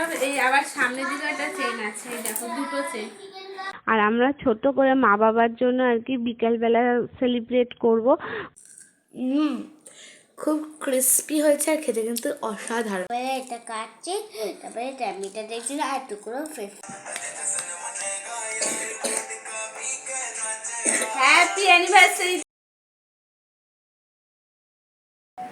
সব এই আবার সামনের দিকে একটা চেন আছে দেখো দুটো চেন আর আমরা ছোট করে মা বাবার জন্য আর কি বিকালবেলা সেলিব্রেট করব। হুম খুব ক্রিস্পি হয়েছে আর খেতে কিন্তু অসাধারণ। এটা কাটছি তারপরে ট্যামিটা দেখছি আর টুকরো fresh happy anniversary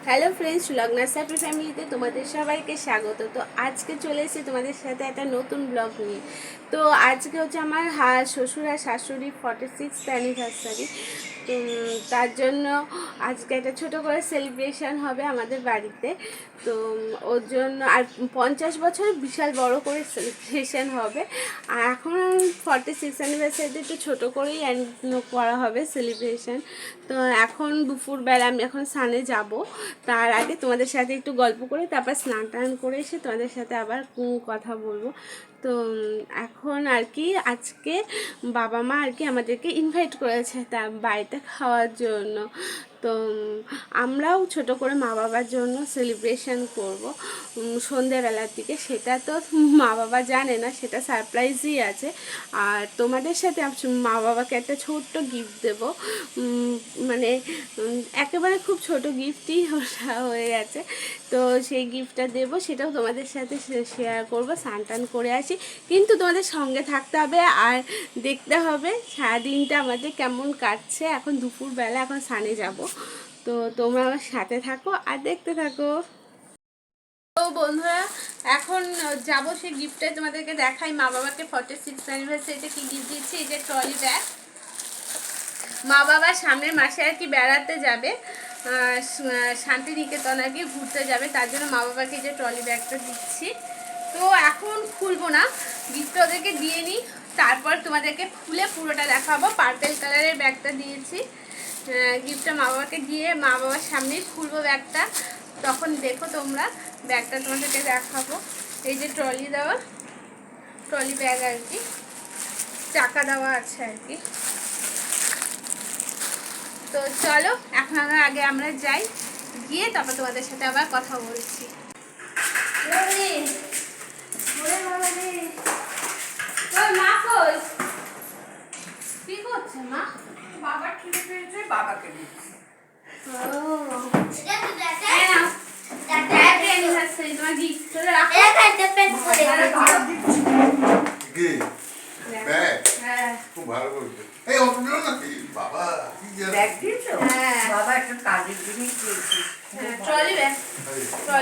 hello friends লগ্না happy ফ্যামিলিতে তোমাদের সবাইকে স্বাগত। তো আজকে চলে এসেছি তোমাদের সাথে একটা নতুন ব্লগ নিয়ে। তো আজকে হচ্ছে আমার হা শ্বশুর আর শাশুড়ি ফর্টি সিক্স অ্যানিভার্সারি তার জন্য আজকে একটা ছোট করে সেলিব্রেশন হবে আমাদের বাড়িতে। তো ওর জন্য আর পঞ্চাশ বছর বিশাল বড় করে সেলিব্রেশন হবে। আর এখন ফর্টি সিক্স অ্যানিভার্সারিতে একটু ছোটো করেই করা হবে সেলিব্রেশন তো, এখন দুপুরবেলা আমি এখন স্নানে যাব। তার আগে তোমাদের সাথে একটু গল্প করে, তারপর স্নান টান করে এসে তোমাদের সাথে আবার কথা বলব। তো এখন আর কি আজকে বাবা মা আর কি আমাদেরকে ইনভাইট করেছে। তা বাড়িতে খাওয়ার জন্য। তো, আমরাও ছোট করে মা বাবার জন্য সেলিব্রেশন করব। সন্ধেবেলার দিকে। সেটা তো মা বাবা জানে না, সেটা সারপ্রাইজই আছে। আর তোমাদের সাথে মা বাবাকে একটা ছোট্ট গিফট দেব। মানে একেবারে খুব ছোট গিফটই ওটা হয়ে গেছে। তো সেই গিফটটা দেবো, সেটাও তোমাদের সাথে শেয়ার করব স্নান টান করে আসি। কিন্তু তোমাদের সঙ্গে থাকতে হবে আর দেখতে হবে সারাদিনটা আমাদের কেমন কাটছে। এখন দুপুরবেলা এখন স্নানে যাব। তো তোমরা আমার সাথে থাকো আর দেখতে থাকো। তো বন্ধুরা, এখন যাব সেই গিফটটা তোমাদেরকে দেখাই। মা বাবাকে ফর্টি সিক্স অ্যানিভার্সারিতে কী গিফট দিচ্ছি এই যে ট্রলি ব্যাগ মা বাবা সামনের মাসে আর কি বেড়াতে যাবে শান্তিনিকেতন আর কি ঘুরতে যাবে, তার জন্য মা বাবাকে যে ট্রলি ব্যাগটা দিচ্ছি। তো এখন খুলবো না গিফটটা ওদেরকে দিয়ে নিই। তারপর তোমাদেরকে খুলে পুরোটা দেখাবো। পার্পেল কালারের ব্যাগটা দিয়েছি। গিফটটা মা বাবাকে দিয়ে মা বাবার সামনেই খুলবো ব্যাগটা। তখন দেখো তোমরা, ব্যাগটা তোমাদেরকে দেখাবো। এই যে ট্রলি দেওয়া, ট্রলি ব্যাগ আর কি, চাকা দেওয়া আছে আর কি। তো চলো, এখন আমরা আগে আমরা যাই, গিয়ে তারপর তোমাদের সাথে আবার কথা বলছি। মা মা? বাবা খিদে পেয়েছে বাবাকে ব্যাগ বাবা ব্যাগ একটা কাজের জিনিস দিয়েছি। Bag, এই, তো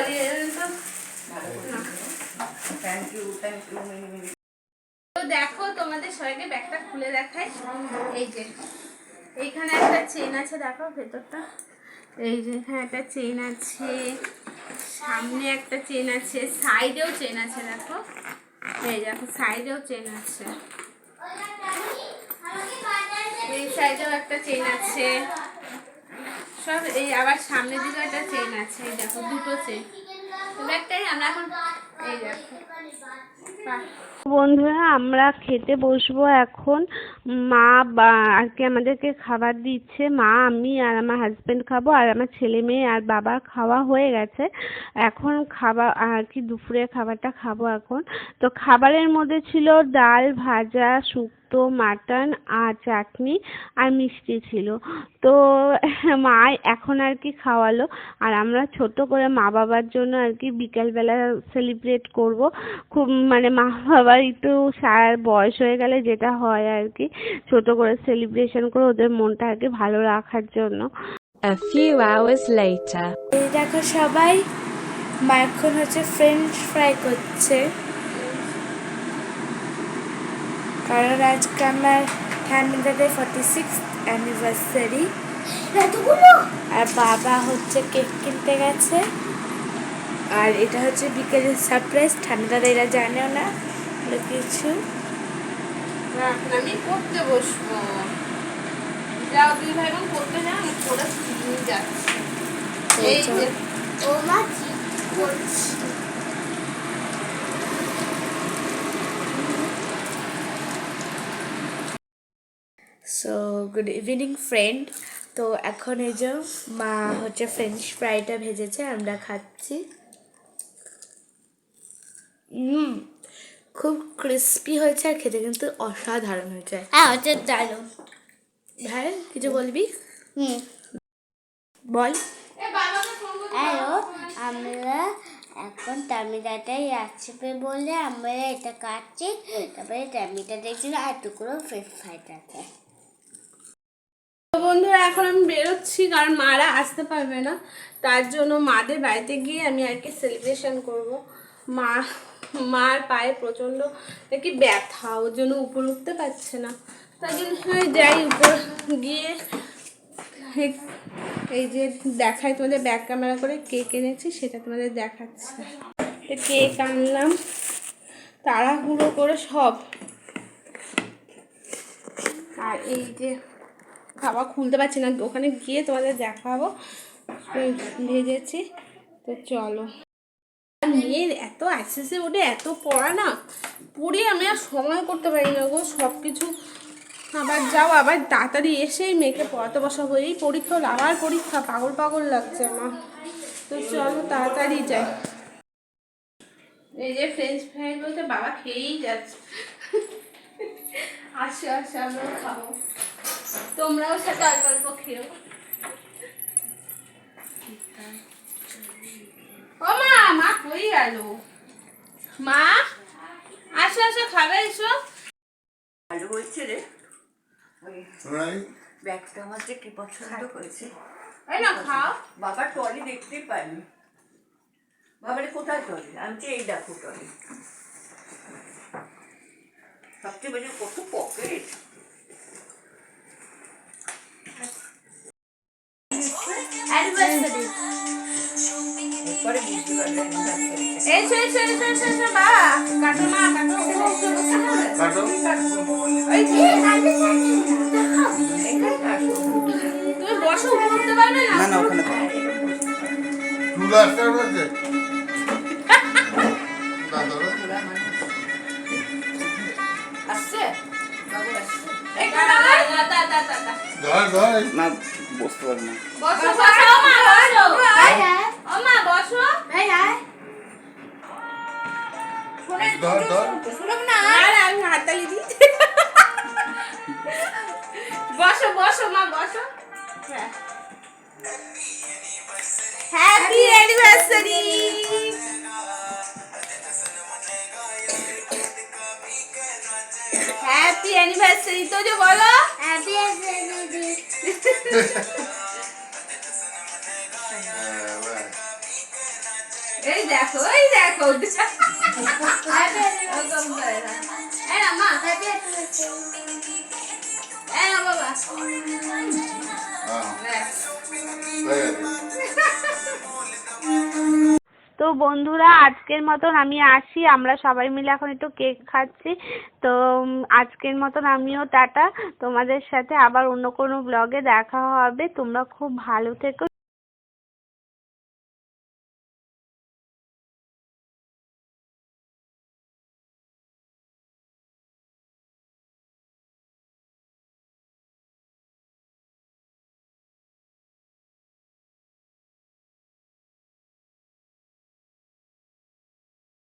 থ্যাংক ইউ থ্যাংক ইউ তো দেখো তোমাদের সবাইকে ব্যাগটা খুলে দেখাই। এই যে। এইখানে একটা চেন আছে দেখো ভেতরটা। এই যে এখানে একটা চেন আছে। সামনে একটা চেন আছে। সাইডেও চেন আছে, দেখো। এই দেখো সাইডেও চেন আছে। এই সাইডেও একটা চেন আছে। সব এই আবার সামনের দিকে একটা চেন আছে। এই দেখো, দুটো চেন তো একটাই, আমরা এখন বন্ধুরা, আমরা খেতে বসবো এখন। মা আর কি আমাদেরকে খাবার দিচ্ছে। মা, আমি আর আমার হাজব্যান্ড খাব আর আমার ছেলে মেয়ে আর বাবার খাওয়া হয়ে গেছে। এখন খাবার আর কি দুপুরের খাবারটা খাব এখন। তো খাবারের মধ্যে ছিল ডাল ভাজা শুক্তো মাটন আর চাটনি আর মিষ্টি ছিল। তো মা এখন আর কি খাওয়ালো। আর আমরা ছোট করে মা বাবার জন্য আর কি বিকালবেলা সেলিব্রেট করব। খুব মানে মা বাবার একটু সার বয়স হয়ে গেলে যেটা হয় আর কি ছোট করে সেলিব্রেশন করে ওদের মনটা আর কি ভালো রাখার জন্য। A few hours later. এই দেখো সবাই মা এখন হচ্ছে ফ্রেঞ্চ ফ্রাই করছে। কারণ আজকে আমার ঠান্ডাতে ফর্টি সিক্স অ্যানিভার্সারি আর বাবা হচ্ছে কেক কিনতে গেছে। আর এটা হচ্ছে বিকেলের সারপ্রাইজ ঠান্ডাতে এরা জানেও না। কিছু। আমি পড়তে বসবো। যাও দুই ভাই বোন পড়তে যাও আমি পড়ে যাচ্ছি। এই যে সো গুড ইভিনিং ফ্রেন্ড তো এখন এই যে মা হচ্ছে ফ্রেঞ্চ ফ্রাইটা ভেজেছে আমরা খাচ্ছি। হুম খুব ক্রিস্পি হয়েছে আর খেতে কিন্তু অসাধারণ হয়েছে। হ্যাঁ হচ্ছে দারুণ। ভাই কিছু বলবি? হুম। বল। হ্যালো আমরা এখন টামিটাটাই আসবে বলে আমরা এটা কাটছি। তারপরে টামিটা দেখছি আর টুকরো ফ্রেশ ফ্রাইড আছে। বন্ধুরা, এখন আমি বেরোচ্ছি, কারণ মারা আসতে পারবে না। তার জন্য মাদের বাড়িতে গিয়ে আমি আর কি সেলিব্রেশন করব। মা, মার পায়ে প্রচণ্ড নাকি ব্যথা, ওর জন্য উপর উঠতে পারছে না। তার জন্য যাই উপর গিয়ে এই- যে দেখাই তোমাদের ব্যাক ক্যামেরা করে কেক এনেছি, সেটা তোমাদের দেখাচ্ছি। কেক আনলাম, তাড়াহুড়ো করে সব। আর এই যে খাবার খুলতে পারছি না। ওখানে গিয়ে তোমাদের দেখাবো। ভেজেছি তো চলো। মেয়ের এত অ্যাক্সেসে ওঠে, এত পড়া না, পড়ে আমি আর সময় করতে পারি না গো। সব কিছু আবার যাও, আবার তাড়াতাড়ি এসেই মেয়েকে পড়াতে বসাবো এই পরীক্ষা আবার পরীক্ষা, পাগল পাগল লাগছে আমার। তো চলো, তাড়াতাড়ি যাই। এই যে ফ্রেঞ্চ ফ্রাই বলতে বাবা খেয়েই যাচ্ছে। আসো আসো, আমরাও খাব। তোমরাও সাথে অল্প অল্প খেও ও মা মা কই গেল? মা আসো আসো খাবে এসো। ভালো হয়েছে রে। ব্যাগটা আমার যে কি পছন্দ করেছে। এই না খাও। বাবা টলি দেখতেই পাইনি বাবারে কোথায় টলি? আমি যে এই দেখো টলি। সবচেয়ে বেশি কত পকেট এসো এসো এসো এসো বাবা কাটো মা কাটো। কাটো। ওই যে, এখানে তুমি বসো উঠতে পারবে না। আসছে? এই বসতে বসো বসো ও মা বসো। ও মা বসো। ধর ধর। আর আমি হাততালি দিই। বসো বসো মা বসো। হ্যাপি অ্যানিভার্সারি হ্যাপি অ্যানিভার্সারি তো যে বলো। হ্যাপি হ্যাঁ, এই দেখো এই দেখো। তো বন্ধুরা, আজকের মতন আমি আসি। আমরা সবাই মিলে এখন একটু কেক খাচ্ছি। তো আজকের মতন আমিও টাটা। তোমাদের সাথে আবার অন্য কোনো ব্লগে দেখা হবে। তোমরা খুব ভালো থেকো।